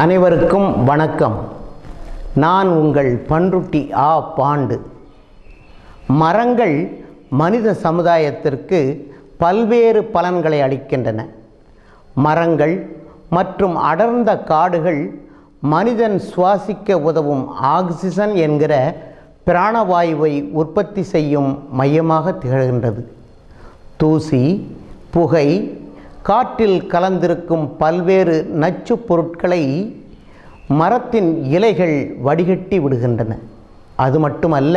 அனைவருக்கும் வணக்கம். நான் உங்கள் பன்ருட்டி ஆ பாண்டு. மரங்கள் மனித சமுதாயத்திற்கு பல்வேறு பலன்களை அளிக்கின்றன. மரங்கள் மற்றும் அடர்ந்த காடுகள் மனிதன் சுவாசிக்க உதவும் ஆக்சிஜன் என்கிற பிராணவாயுவை உற்பத்தி செய்யும் மையமாக திகழ்கின்றது. தூசி புகை காற்றில் கலந்திருக்கும் பல்வேறு நச்சுப் பொருட்களை மரத்தின் இலைகள் வடிகட்டி விடுகின்றன. அது மட்டுமல்ல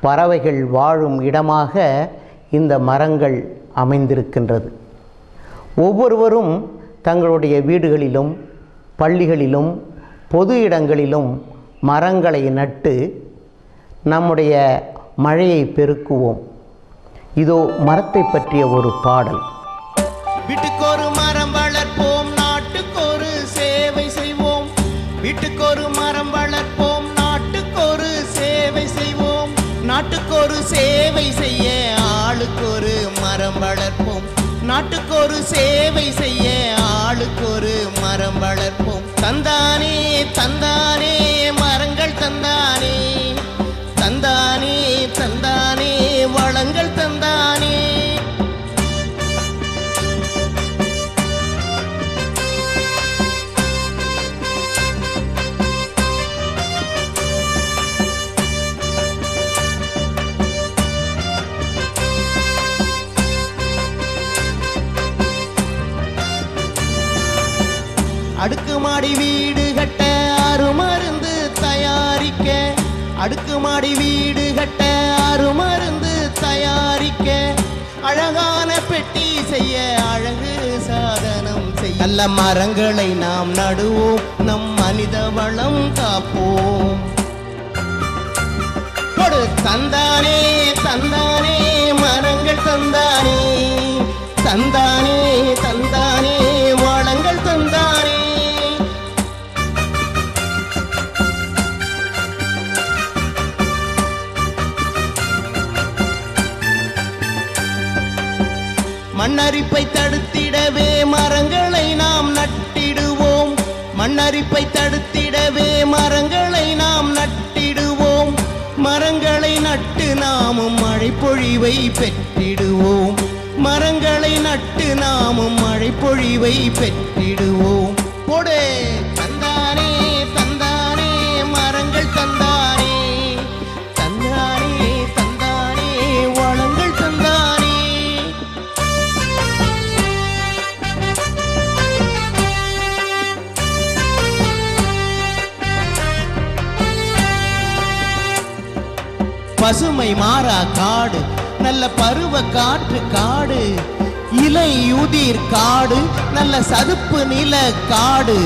பறவைகள் வாழும் இடமாக இந்த மரங்கள் அமைந்திருக்கின்றது. ஒவ்வொருவரும் தங்களுடைய வீடுகளிலும் பள்ளிகளிலும் பொது இடங்களிலும் மரங்களை நட்டு நம்முடைய மழையை பெருக்குவோம். இதோ மரத்தை பற்றிய ஒரு பாடல். வீட்டுக்கொரு மரம் வளர்ப்போம் நாட்டுக்கொரு சேவை செய்வோம். வீட்டுக்கொரு மரம் வளர்ப்போம் நாட்டுக்கொரு சேவை செய்வோம். நாட்டுக்கொரு சேவை செய்ய ஆளுக்கொரு மரம் வளர்ப்போம். நாட்டுக்கொரு சேவை செய்ய ஆளுக்கொரு மரம் வளர்ப்போம். தந்தானே தந்தானே அடுக்குமாடி வீடு கட்ட அருமருந்து தயாரிக்க. அடுக்குமாடி வீடு கட்ட அருமருந்து தயாரிக்க. அழகான பெட்டி செய்ய அழகு சாதனம் செய்ய. நல்ல மரங்களை நாம் நடுவோம் நம் மனித வளம் காப்போம். தந்தானே தந்தானே மரங்கள் தந்தானே. தந்தா மண்ணரிப்பை தடுத்திடவே மரங்களை நாம் நட்டிடுவோம். மண்ணரிப்பை தடுத்திடவே மரங்களை நாம் நட்டிடுவோம். மரங்களை நட்டு நாமும் மழை பொழிவை பெற்றிடுவோம். மரங்களை நட்டு நாமும் மழை பொழிவை பெற்றிடுவோம். போடே. பசுமை மாறா காடு நல்ல பருவ காற்று காடு இலை உதிர் காடு நல்ல சதுப்பு நில காடு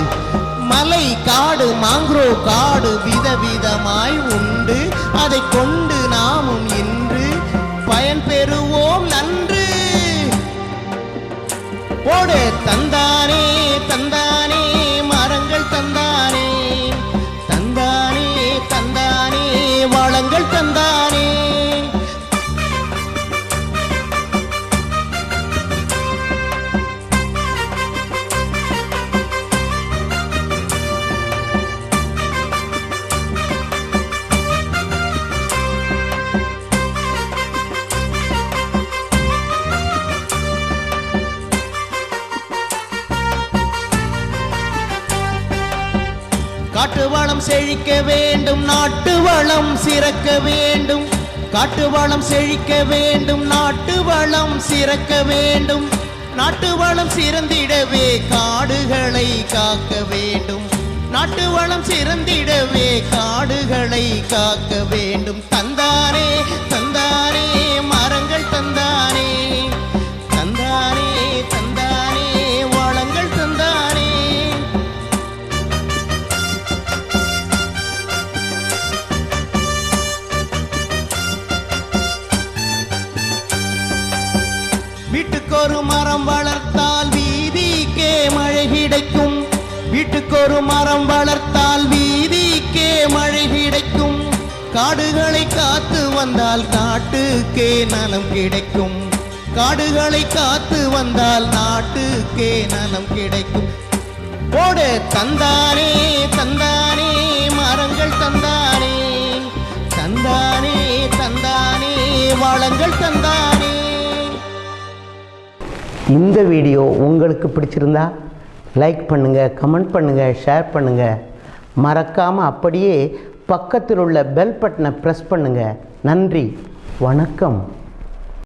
மலை காடு மாங்க்ரோ காடு விதவிதமாய் உண்டு. அதை கொண்டு நாமும் இன்று பயன் பெறுவோம் நன்று. ஓடு தந்தாய். காட்டு வளம் செழிக்க வேண்டும் நாட்டு வளம் சிறக்க வேண்டும். காட்டு வளம் செழிக்க வேண்டும் நாட்டு வளம் சிறக்க வேண்டும். நாட்டு வளம் சிறந்திடவே காடுகளை காக்க வேண்டும். நாட்டு வளம் சிறந்திடவே காடுகளை காக்க வேண்டும். தந்தானே வீட்டுக்கொரு மரம் வளர்த்தால் வீதிக்கே மழை கிடைக்கும். வீட்டுக்கொரு மரம் வளர்த்தால் வீதிக்கே மழை கிடைக்கும். காடுகளை காத்து வந்தால் நாட்டுக்கே நலம் கிடைக்கும். காடுகளை காத்து வந்தால் நாட்டுக்கே நலம் கிடைக்கும். போடு தந்தானே தந்தானே மரங்கள் தந்தானே. தந்தானே தந்தானே வளங்கள் தந்தானே. இந்த வீடியோ உங்களுக்கு பிடிச்சிருந்தா லைக் பண்ணுங்கள் கமெண்ட் பண்ணுங்கள் ஷேர் பண்ணுங்கள் மறக்காமல் அப்படியே பக்கத்தில் உள்ள பெல் பட்டனை ப்ரெஸ் பண்ணுங்கள் நன்றி வணக்கம்.